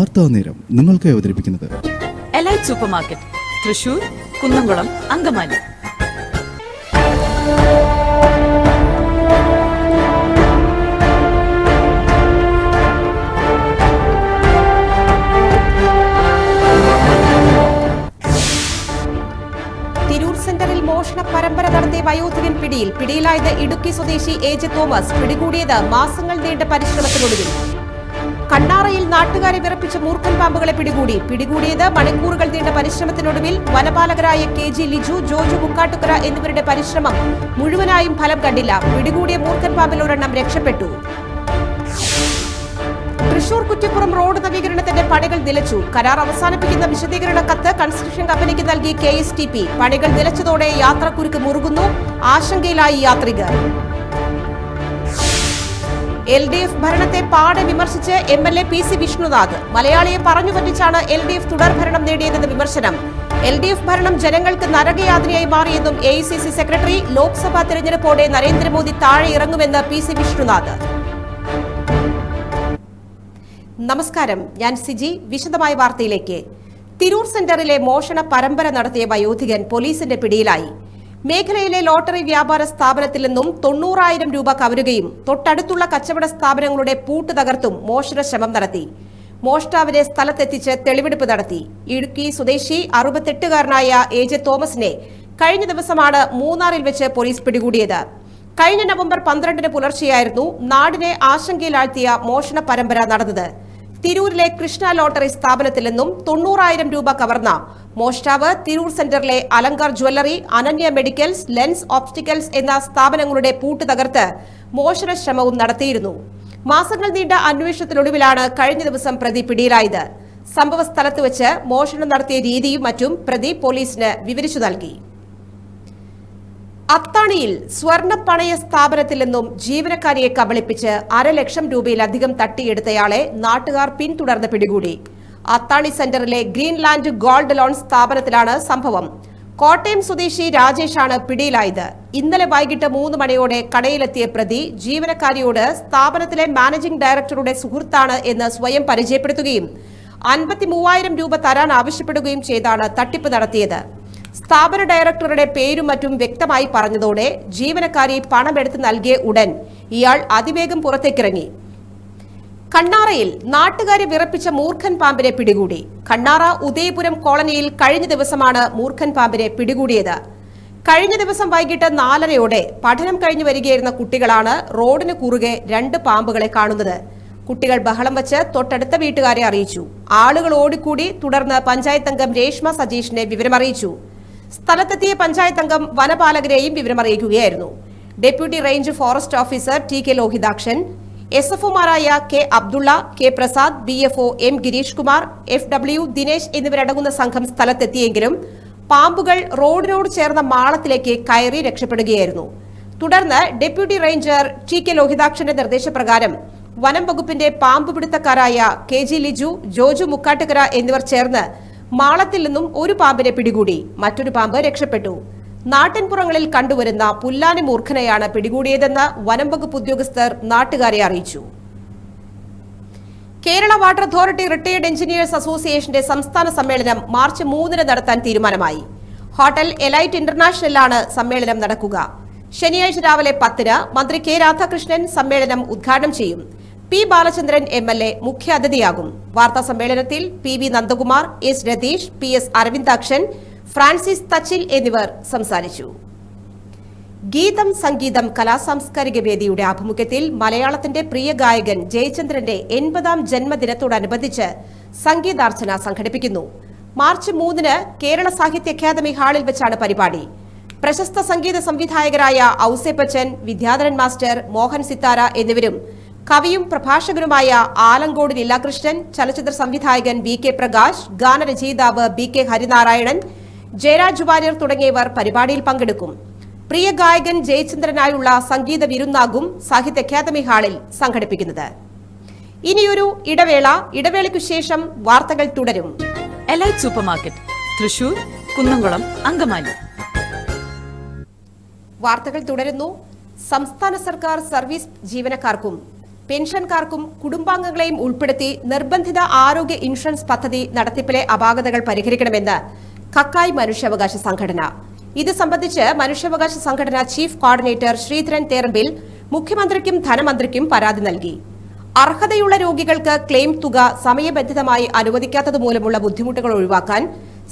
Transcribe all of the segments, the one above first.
വാർത്താ നേരം നിങ്ങൾക്ക് അവതരിപ്പിക്കുന്നത്. Elite super market Thrissur Kunnamkulam Angamaly. Tirur സെന്ററിൽ മോഷണ പരമ്പര നടത്തിയ വയോധികൻ പിടിയിൽ പിടിയിലായത് ഇടുക്കി സ്വദേശി എ ജെ തോമസ് പിടികൂടിയത് മാസങ്ങൾ നീണ്ട പരിശ്രമത്തിനൊടുവിൽ. കണ്ണാറയിൽ നാട്ടുകാരെ വിറപ്പിച്ച മൂർഖൻ പാമ്പുകളെ പിടികൂടി. പിടികൂടിയത് മണിക്കൂറുകൾ നീണ്ട പരിശ്രമത്തിനൊടുവിൽ വനപാലകരായ കെ ജി ലിജു ജോജു മുക്കാട്ടുകര എന്നിവരുടെ പരിശ്രമം മുഴുവനായും ഫലം കണ്ടില്ല. പിടികൂടിയ മൂർഖൻ പാമ്പിൽ ഒരെണ്ണം രക്ഷപ്പെട്ടു. തൃശൂർ കുറ്റിപ്പുറം റോഡ് നവീകരണത്തിന്റെ പണികൾ നിലച്ചു. കരാർ അവസാനിപ്പിക്കുന്ന വിശദീകരണ കത്ത് കൺസ്ട്രക്ഷൻ കമ്പനിക്ക് നൽകി കെ എസ് ടി പി. പണികൾ നിലച്ചതോടെ യാത്രക്കുരുക്ക് മുറുകുന്നു. ആശങ്കയിലായി യാത്രികർ. എൽ ഡി എഫ് ഭരണത്തെ പാടെ വിമർശിച്ച് M L A P C Vishnunath. മലയാളിയെ പറഞ്ഞു പറ്റിച്ചാണ് എൽ ഡി എഫ് തുടർ ഭരണം നേടിയതെന്ന് വിമർശനം. എൽ ഡി എഫ് ഭരണം ജനങ്ങൾക്ക് നരകയാതനയായി മാറിയെന്നും A I C C secretary Lok Sabha തെരഞ്ഞെടുപ്പോടെ Narendra Modi താഴെ ഇറങ്ങുമെന്ന് പി സി വിഷ്ണുനാഥ്. നമസ്കാരം. ഞാൻ സിജി. വിശദമായ വാർത്തയിലേക്ക്. തിരൂർ സെന്ററിലെ മോഷണ പരമ്പര നടത്തിയ വയോധികൻ പോലീസിന്റെ പിടിയിലായി. മേഖലയിലെ ലോട്ടറി വ്യാപാര സ്ഥാപനത്തിൽ നിന്നും തൊണ്ണൂറായിരം രൂപ കവരുകയും തൊട്ടടുത്തുള്ള കച്ചവട സ്ഥാപനങ്ങളുടെ പൂട്ട് തകർത്തും മോഷണ ശ്രമം നടത്തി. മോഷ്ടാവിനെ സ്ഥലത്തെത്തിച്ച് തെളിവെടുപ്പ് നടത്തി. ഇടുക്കി സ്വദേശി അറുപത്തെട്ടുകാരനായ എ ജെ തോമസിനെ കഴിഞ്ഞ ദിവസമാണ് മൂന്നാറിൽ വെച്ച് പോലീസ് പിടികൂടിയത്. കഴിഞ്ഞ നവംബർ പന്ത്രണ്ടിന് പുലർച്ചെയായിരുന്നു നാടിനെ ആശങ്കയിലാഴ്ത്തിയ മോഷണ പരമ്പര നടന്നത്. തിരൂരിലെ കൃഷ്ണ ലോട്ടറി സ്ഥാപനത്തിൽ നിന്നും തൊണ്ണൂറായിരം രൂപ കവർന്ന മോഷ്ടാവ് തിരൂർ സെന്ററിലെ Alankar jewellery Ananya medicals lens opticals എന്ന സ്ഥാപനങ്ങളുടെ പൂട്ട് തകർത്ത് മോഷണ ശ്രമവും നടത്തിയിരുന്നു. മാസങ്ങൾ നീണ്ട അന്വേഷണത്തിനൊടുവിലാണ് കഴിഞ്ഞ ദിവസം പ്രതി പിടിയിലായത്. സംഭവ സ്ഥലത്ത് വെച്ച് മോഷണം നടത്തിയ രീതിയും മറ്റും പ്രതി പോലീസിന് വിവരിച്ചു നൽകി. അത്താണിയിൽ സ്വർണ പണയ സ്ഥാപനത്തിൽ നിന്നും ജീവനക്കാരിയെ കബളിപ്പിച്ച് അരലക്ഷം രൂപയിലധികം തട്ടിയെടുത്തയാളെ നാട്ടുകാർ പിന്തുടർന്ന് പിടികൂടി. അത്താണി സെന്ററിലെ ഗ്രീൻലാൻഡ് ഗോൾഡ് ലോൺ സ്ഥാപനത്തിലാണ് സംഭവം. കോട്ടയം സ്വദേശി രാജേഷാണ് പിടിയിലായത്. ഇന്നലെ വൈകിട്ട് മൂന്ന് മണിയോടെ കടയിലെത്തിയ പ്രതി ജീവനക്കാരിയോട് സ്ഥാപനത്തിലെ മാനേജിംഗ് ഡയറക്ടറുടെ സുഹൃത്താണ് എന്ന് സ്വയം പരിചയപ്പെടുത്തുകയും അൻപത്തി രൂപ തരാൻ ആവശ്യപ്പെടുകയും ചെയ്താണ് തട്ടിപ്പ് നടത്തിയത്. സ്ഥാപന ഡയറക്ടറുടെ പേരും മറ്റും വ്യക്തമായി പറഞ്ഞതോടെ ജീവനക്കാരി പണമെടുത്ത് നൽകിയ ഉടൻ ഇയാൾ അതിവേഗം പുറത്തേക്കിറങ്ങി. കണ്ണാറയിൽ നാട്ടുകാരെ വിറപ്പിച്ച മൂർഖൻ പാമ്പിനെ പിടികൂടി. കണ്ണാറ ഉദയപുരം കോളനിയിൽ കഴിഞ്ഞ ദിവസമാണ് മൂർഖൻ പാമ്പിനെ പിടികൂടിയത്. കഴിഞ്ഞ ദിവസം വൈകിട്ട് നാലരയോടെ പഠനം കഴിഞ്ഞു വരികയായിരുന്ന കുട്ടികളാണ് റോഡിന് കുറുകെ രണ്ട് പാമ്പുകളെ കാണുന്നത്. കുട്ടികൾ ബഹളം വച്ച് തൊട്ടടുത്ത വീട്ടുകാരെ അറിയിച്ചു. ആളുകൾ ഓടിക്കൂടി തുടർന്ന് പഞ്ചായത്ത് അംഗം രേഷ്മ സജീഷിനെ വിവരമറിയിച്ചു. സ്ഥലത്തെത്തിയ പഞ്ചായത്ത് അംഗം വനപാലകരെയും വിവരമറിയിക്കുകയായിരുന്നു. Deputy range forest officer T K Lohithakshan S F ഒമാരായ K Abdulla K Prasad B F O M Girish Kumar F W Dinesh എന്നിവരടങ്ങുന്ന സംഘം സ്ഥലത്തെത്തിയെങ്കിലും പാമ്പുകൾ റോഡിനോട് ചേർന്ന മാളത്തിലേക്ക് കയറി രക്ഷപ്പെടുകയായിരുന്നു. തുടർന്ന് ഡെപ്യൂട്ടി റേഞ്ചർ ടി കെ ലോഹിതാക്ഷന്റെ നിർദ്ദേശപ്രകാരം വനം വകുപ്പിന്റെ പാമ്പ് പിടുത്തക്കാരായ കെ ജി ലിജു ജോജു മുക്കാട്ടുകര എന്നിവർ ചേർന്ന് മാളത്തിൽ നിന്നും ഒരു പാമ്പിനെ പിടികൂടി. മറ്റൊരു പാമ്പ് രക്ഷപ്പെട്ടു. നാട്ടിൻപുറങ്ങളിൽ കണ്ടുവരുന്ന പുല്ലാനി മൂർഖനെയാണ് പിടികൂടിയതെന്ന് വനം വകുപ്പ് ഉദ്യോഗസ്ഥർ നാട്ടുകാരെ അറിയിച്ചു. Kerala water authority retired engineers അസോസിയേഷന്റെ സംസ്ഥാന സമ്മേളനം മാർച്ച് മൂന്നിന് നടത്താൻ തീരുമാനമായി. ഹോട്ടൽ എലൈറ്റ് ഇന്റർനാഷണലിലാണ് സമ്മേളനം നടക്കുക. ശനിയാഴ്ച രാവിലെ പത്തിന് മന്ത്രി കെ രാധാകൃഷ്ണൻ സമ്മേളനം ഉദ്ഘാടനം ചെയ്യും. P Balachandran M L A മുഖ്യാതിഥിയാകും വാർത്താ സമ്മേളനത്തിൽ P V Nandakumar S Ratheesh P S Aravindakshan Francis Thachil എന്നിവർ സംസാരിച്ചു. ഗീതം സംഗീതം കലാസാംസ്കാരിക വേദിയുടെ ആഭിമുഖ്യത്തിൽ മലയാളത്തിന്റെ പ്രിയ ഗായകൻ ജയചന്ദ്രന്റെ എൺപതാം ജന്മദിനത്തോടനുബന്ധിച്ച് സംഗീതാർച്ചന സംഘടിപ്പിക്കുന്നു. മാർച്ച് മൂന്നിന് കേരള സാഹിത്യ അക്കാദമി ഹാളിൽ വെച്ചാണ് പരിപാടി. പ്രശസ്ത സംഗീത സംവിധായകരായ ഔസേപ്പച്ചൻ വിദ്യാധരൻ മാസ്റ്റർ മോഹൻ സിത്താര എന്നിവരും കവിയും പ്രഭാഷകനുമായ ആലങ്കോട് ലീലാകൃഷ്ണൻ ചലച്ചിത്ര സംവിധായകൻ വി കെ പ്രകാശ് ഗാനരചയിതാവ് ബി കെ ഹരിനാരായണൻ ജയരാജ് വാര്യർ തുടങ്ങിയവർ പരിപാടിയിൽ പങ്കെടുക്കും. പ്രിയ ഗായകൻ ജയചന്ദ്രനായുള്ള സംഗീത വിരുന്നാകും സാഹിത്യ അക്കാദമി ഹാളിൽ സംഘടിപ്പിക്കുന്നത്. ഇനിയൊരു ഇടവേള ഇടവേളയ്ക്കു ശേഷം വാർത്തകൾ തുടരും. Elite super market Thrissur Kunnamkulam Angamaly. വാർത്തകൾ തുടരുന്നു. സംസ്ഥാന സർക്കാർ സർവീസ് ജീവനക്കാർക്കും പെൻഷൻകാർക്കും കുടുംബാംഗങ്ങളെയും ഉൾപ്പെടുത്തി നിർബന്ധിത ആരോഗ്യ ഇൻഷുറൻസ് പദ്ധതി നടത്തിപ്പിലെ അപാകതകൾ പരിഹരിക്കണമെന്ന് കക്കായ് മനുഷ്യാവകാശ സംഘടന. ഇത് സംബന്ധിച്ച് മനുഷ്യാവകാശ സംഘടന ചീഫ് കോർഡിനേറ്റർ ശ്രീധരൻ തേറമ്പിൽ മുഖ്യമന്ത്രിക്കും ധനമന്ത്രിക്കും പരാതി നൽകി. അർഹതയുള്ള രോഗികൾക്ക് ക്ലെയിം തുക സമയബന്ധിതമായി അനുവദിക്കാത്തത് മൂലമുള്ള ബുദ്ധിമുട്ടുകൾ ഒഴിവാക്കാൻ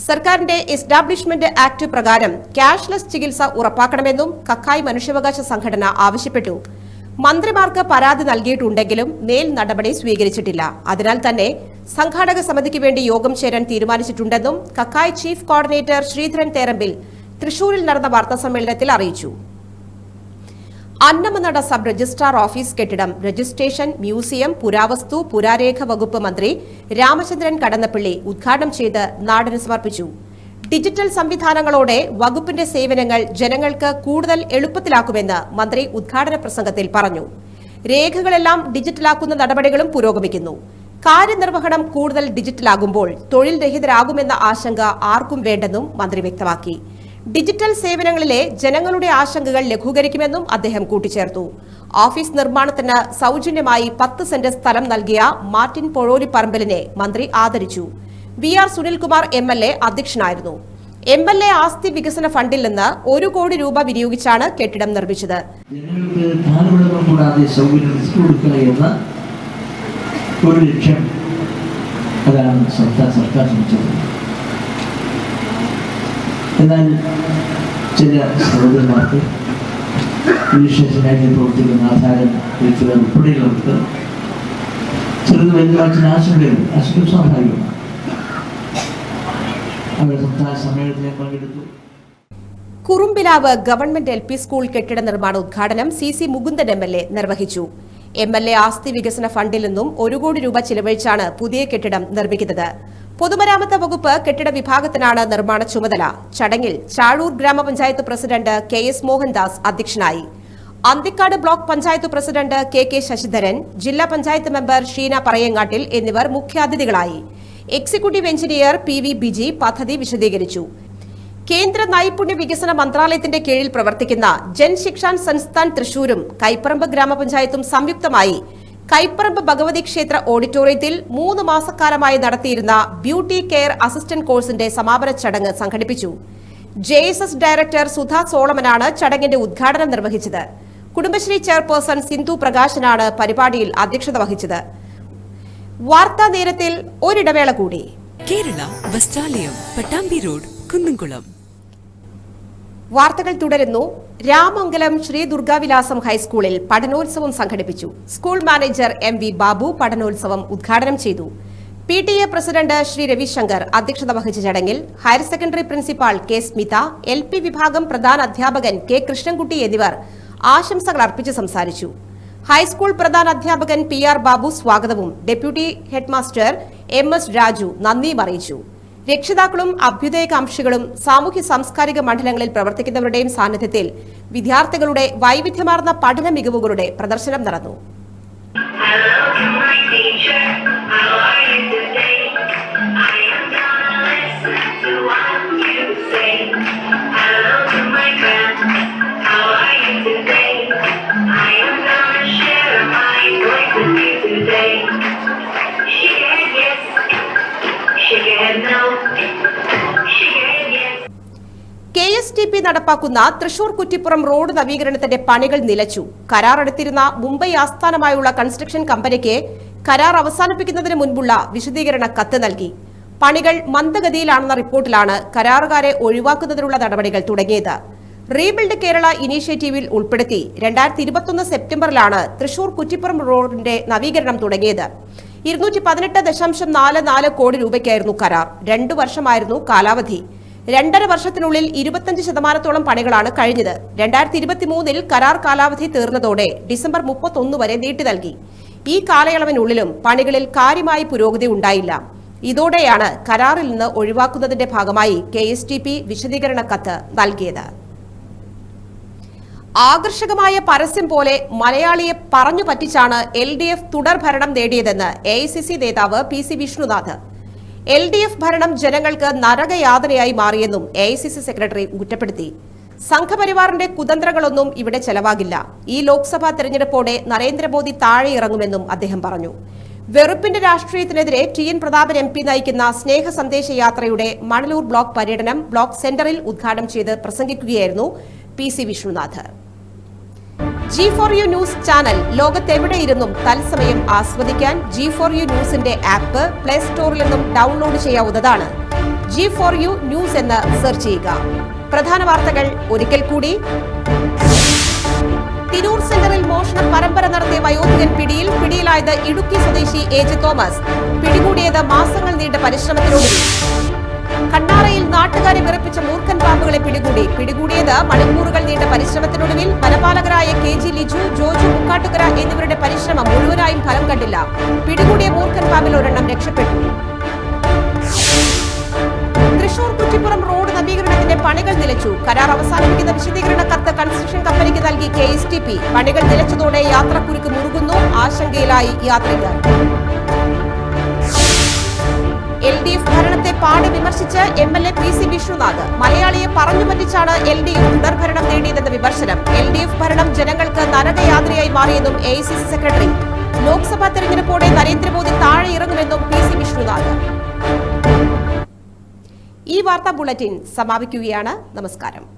സർക്കാരിന്റെ എസ്റ്റാബ്ലിഷ്മെന്റ് ആക്ട് പ്രകാരം ക്യാഷ്ലെസ് ചികിത്സ ഉറപ്പാക്കണമെന്നും കക്കായ് മനുഷ്യാവകാശ സംഘടന ആവശ്യപ്പെട്ടു. മന്ത്രിമാർക്ക് പരാതി നൽകിയിട്ടുണ്ടെങ്കിലും മേൽ നടപടി സ്വീകരിച്ചിട്ടില്ല. അതിനാൽ തന്നെ സംഘാടക സമിതിക്ക് വേണ്ടി യോഗം ചേരാൻ തീരുമാനിച്ചിട്ടുണ്ടെന്നും കക്കായ് ചീഫ് കോർഡിനേറ്റർ ശ്രീധരൻ തേരമ്പിൽ തൃശൂരിൽ നടന്ന വാർത്താസമ്മേളനത്തിൽ അറിയിച്ചു. അന്നമനട സബ് രജിസ്ട്രാർ ഓഫീസ് കെട്ടിടം രജിസ്ട്രേഷൻ മ്യൂസിയം പുരാവസ്തു പുരാരേഖ വകുപ്പ് മന്ത്രി രാമചന്ദ്രൻ കടന്നപ്പള്ളി ഉദ്ഘാടനം ചെയ്ത് നാടിന് സമർപ്പിച്ചു. ഡിജിറ്റൽ സംവിധാനങ്ങളോടെ വകുപ്പിന്റെ സേവനങ്ങൾ ജനങ്ങൾക്ക് കൂടുതൽ എളുപ്പത്തിലാക്കുമെന്ന് മന്ത്രി ഉദ്ഘാടന പ്രസംഗത്തിൽ പറഞ്ഞു. രേഖകളെല്ലാം ഡിജിറ്റലാക്കുന്ന നടപടികളും പുരോഗമിക്കുന്നു. കാര്യനിർവഹണം കൂടുതൽ ഡിജിറ്റലാകുമ്പോൾ തൊഴിൽ രഹിതരാകുമെന്ന ആശങ്ക ആർക്കും വേണ്ടെന്നും മന്ത്രി വ്യക്തമാക്കി. ഡിജിറ്റൽ സേവനങ്ങളിലെ ജനങ്ങളുടെ ആശങ്കകൾ ലഘൂകരിക്കുമെന്നും അദ്ദേഹം കൂട്ടിച്ചേർത്തു. ഓഫീസ് നിർമ്മാണത്തിന് സൗജന്യമായി പത്ത് സെന്റ് സ്ഥലം നൽകിയ മാർട്ടിൻ പൊഴോലിപ്പറമ്പലിനെ മന്ത്രി ആദരിച്ചു. V R Sunilkumar M L A അധ്യക്ഷനായിരുന്നു. എം എൽ എ ആസ്തി വികസന ഫണ്ടിൽ നിന്ന് ഒരു കോടി രൂപ വിനിയോഗിച്ചാണ് കെട്ടിടം നിർമ്മിച്ചത്. ഒരു ലക്ഷ്യം അതാണ് സർക്കാർ സർക്കാർ ചെറുത് വലുതാക്കി സ്വാഭാവികമാണ് Kurumbilavu government L P school കെട്ടിട നിർമ്മാണ ഉദ്ഘാടനം C C Mukundan M L A നിർവഹിച്ചു. എം എൽ എ ആസ്തി വികസന ഫണ്ടിൽ നിന്നും ഒരു കോടി രൂപ ചിലവഴിച്ചാണ് പുതിയ കെട്ടിടം നിർമ്മിക്കുന്നത്. പൊതുമരാമത്ത് വകുപ്പ് കെട്ടിട വിഭാഗത്തിനാണ് നിർമ്മാണ ചുമതല. ചടങ്ങിൽ ചാഴൂർ ഗ്രാമപഞ്ചായത്ത് പ്രസിഡന്റ് കെ എസ് മോഹൻദാസ് അധ്യക്ഷനായി. Anthikad block panchayat president K K Sasidharan ജില്ലാ പഞ്ചായത്ത് മെമ്പർ ഷീന പറയങ്ങാട്ടിൽ എന്നിവർ മുഖ്യാതിഥികളായി. Executive engineer P V Biji പദ്ധതി വിശദീകരിച്ചു. കേന്ദ്ര നൈപുണ്യ വികസന മന്ത്രാലയത്തിന്റെ കീഴിൽ പ്രവർത്തിക്കുന്ന ജൻശിക്ഷാൻ സംസ്ഥാൻ തൃശൂരും കൈപ്പറമ്പ് ഗ്രാമപഞ്ചായത്തും സംയുക്തമായി കൈപ്പറമ്പ് ഭഗവതി ക്ഷേത്ര ഓഡിറ്റോറിയത്തിൽ മൂന്ന് മാസക്കാലമായി നടത്തിയിരുന്ന ബ്യൂട്ടി കെയർ അസിസ്റ്റന്റ് കോഴ്സിന്റെ സമാപന ചടങ്ങ് സംഘടിപ്പിച്ചു. ജെ ഡയറക്ടർ സുധാ സോളമനാണ് ചടങ്ങിന്റെ ഉദ്ഘാടനം നിർവഹിച്ചത്. കുടുംബശ്രീ ചെയർപേഴ്സൺ സിന്ധു പ്രകാശനാണ് പരിപാടിയിൽ അധ്യക്ഷത വഹിച്ചത്. വാർത്താ നേരത്തിൽ ഒരിടവേള കൂടി. കേരള വസ്ത്രാലയം പട്ടാമ്പി റോഡ് കുന്നംകുളം. വാർത്തകൾ തുടരുന്നു. രാമംഗലം ശ്രീ ദുർഗാവിലാസം ഹൈസ്കൂളിൽ പഠനോത്സവം സംഘടിപ്പിച്ചു. School manager M V Babu പഠനോത്സവം ഉദ്ഘാടനം ചെയ്തു. P T A president Shri Ravishankar അധ്യക്ഷത വഹിച്ച ചടങ്ങിൽ higher secondary principal K Smitha L P വിഭാഗം പ്രധാന അധ്യാപകൻ കെ കൃഷ്ണൻകുട്ടി എന്നിവർ ആശംസകൾ അർപ്പിച്ച് സംസാരിച്ചു. ഹൈസ്കൂൾ പ്രധാന അധ്യാപകൻ പി ആർ ബാബു സ്വാഗതവും. Deputy headmaster M S Raju നന്ദിയും അറിയിച്ചു രക്ഷിതാക്കളും അഭ്യുദയകാംക്ഷികളും സാമൂഹ്യ സാംസ്കാരിക മണ്ഡലങ്ങളിൽ പ്രവർത്തിക്കുന്നവരുടെയും സാന്നിധ്യത്തിൽ വിദ്യാർത്ഥികളുടെ വൈവിധ്യമാർന്ന പഠന മികവുകളുടെ പ്രദർശനം നടന്നു. പി നടപ്പാക്കുന്ന തൃശൂർ കുറ്റിപ്പുറം റോഡ് നവീകരണത്തിന്റെ പണികൾ നിലച്ചു. കരാറെടുത്തിരുന്ന മുംബൈ ആസ്ഥാനമായുള്ള കൺസ്ട്രക്ഷൻ കമ്പനിക്ക് കരാർ അവസാനിപ്പിക്കുന്നതിന് മുൻപുള്ള വിശദീകരണ കത്ത് നൽകി. പണികൾ മന്ദഗതിയിലാണെന്ന റിപ്പോർട്ടിലാണ് കരാറുകാരെ ഒഴിവാക്കുന്നതിനുള്ള നടപടികൾ തുടങ്ങിയത്. റീബിൽഡ് കേരള ഇനീഷ്യേറ്റീവിൽ ഉൾപ്പെടുത്തി രണ്ടായിരത്തി ഇരുപത്തൊന്ന് സെപ്റ്റംബറിലാണ് തൃശൂർ കുറ്റിപ്പുറം റോഡിന്റെ നവീകരണം തുടങ്ങിയത്. ഇരുന്നൂറ്റി പതിനെട്ട് ദശാംശം നാല് നാല് കോടി രൂപയ്ക്കായിരുന്നു കരാർ. രണ്ടു വർഷമായിരുന്നു കാലാവധി. രണ്ടര വർഷത്തിനുള്ളിൽ ഇരുപത്തഞ്ച് ശതമാനത്തോളം പണികളാണ് കഴിഞ്ഞത്. രണ്ടായിരത്തി ഇരുപത്തിമൂന്നിൽ കരാർ കാലാവധി തീർന്നതോടെ ഡിസംബർ മുപ്പത്തൊന്ന് വരെ നീട്ടി നൽകി. ഈ കാലയളവിനുള്ളിലും പണികളിൽ കാര്യമായി പുരോഗതി ഉണ്ടായില്ല. ഇതോടെയാണ് കരാറിൽ നിന്ന് ഒഴിവാക്കുന്നതിന്റെ ഭാഗമായി കെ എസ് ടി പി വിശദീകരണ കത്ത് നൽകിയത്. ആകർഷകമായ പരസ്യം പോലെ മലയാളിയെ പറഞ്ഞു പറ്റിച്ചാണ് എൽ ഡി എഫ് തുടർ ഭരണം നേടിയതെന്ന് എ ഐ സി സി നേതാവ് P C Vishnunath. L D F ഭരണം ജനങ്ങൾക്ക് നരകയാതനയായി മാറിയെന്നും A I C C secretary കുറ്റപ്പെടുത്തി. സംഘപരിവാറിന്റെ കുതന്ത്രങ്ങളൊന്നും ഇവിടെ ചെലവാകില്ല. ഈ ലോക്സഭാ തെരഞ്ഞെടുപ്പോടെ നരേന്ദ്രമോദി താഴെ ഇറങ്ങുമെന്നും അദ്ദേഹം പറഞ്ഞു. വെറുപ്പിന്റെ രാഷ്ട്രീയത്തിനെതിരെ T N Prathapan M P നയിക്കുന്ന സ്നേഹ സന്ദേശ യാത്രയുടെ മണലൂർ ബ്ലോക്ക് പര്യടനം ബ്ലോക്ക് സെന്ററിൽ ഉദ്ഘാടനം ചെയ്ത് പ്രസംഗിക്കുകയായിരുന്നു P C Vishnunath. G four U news channel ലോകത്തെവിടെയിരുന്നും തത്സമയം ആസ്വദിക്കാൻ ജി ഫോർ യു ന്യൂസിന്റെ ആപ്പ് പ്ലേ സ്റ്റോറിൽ നിന്നും ഡൗൺലോഡ് ചെയ്യാവുന്നതാണ്. ജി ഫോർ യു ന്യൂസ് എന്ന് സെർച്ച് ചെയ്യുക. പ്രധാന വാർത്തകൾ ഒരിക്കൽ കൂടി. തിരൂർ സെന്ററിൽ മോഷണ പരമ്പര നടത്തിയ വയോധികൻ പിടിയിൽ പിടിയിലായത് ഇടുക്കി സ്വദേശി എ ജെ തോമസ്. പിടികൂടിയത് മാസങ്ങൾ നീണ്ട പരിശ്രമത്തിലൊടുവിൽ കണ്ണാറയിൽ നാട്ടുകാരെ വിറപ്പിച്ച മൂർഖൻ പാമ്പുകളെ പിടികൂടി. പിടികൂടിയത് മണിക്കൂറുകൾ നീണ്ട പരിശ്രമത്തിനൊടുവിൽ വനപാലകരായ കെ ജി ലിജു ജോജു മുക്കാട്ടുകര എന്നിവരുടെ പരിശ്രമം മുഴുവനായും ഫലം കണ്ടില്ല. പിടികൂടിയ മൂർഖൻ പാമ്പിൽ ഒരെണ്ണം രക്ഷപ്പെട്ടു. തൃശൂർ കുറ്റിപ്പുറം റോഡ് നവീകരണത്തിന്റെ പണികൾ നിലച്ചു. കരാർ അവസാനിപ്പിക്കുന്ന വിശദീകരണ കത്ത് കൺസ്ട്രക്ഷൻ കമ്പനിക്ക് നൽകി കെ എസ് ടി പി. പണികൾ നിലച്ചതോടെ യാത്രക്കുരുക്ക് മുറുകുന്നു. ആശങ്കയിലായി യാത്രികർ. എൽ ഡി എഫ് ഭരണത്തെ പാടി വിമർശിച്ച് M L A P C Vishnunath. മലയാളിയെ പറഞ്ഞു പറ്റിച്ചാണ് എൽ ഡി എഫ് തുടർഭരണം നേടിയതെന്ന വിമർശനം. എൽ ഡി എഫ് ഭരണം ജനങ്ങൾക്ക് നരകയാത്രയായി മാറിയെന്നും A C C secretary. Lok Sabha തെരഞ്ഞെടുപ്പോടെ Narendra Modi താഴെ ഇറങ്ങുമെന്നും പി സി വിഷ്ണുനാഥ്. ഈ വാർത്താ ബുള്ളറ്റിൻ സമാപിക്കുകയാണ്. നമസ്കാരം.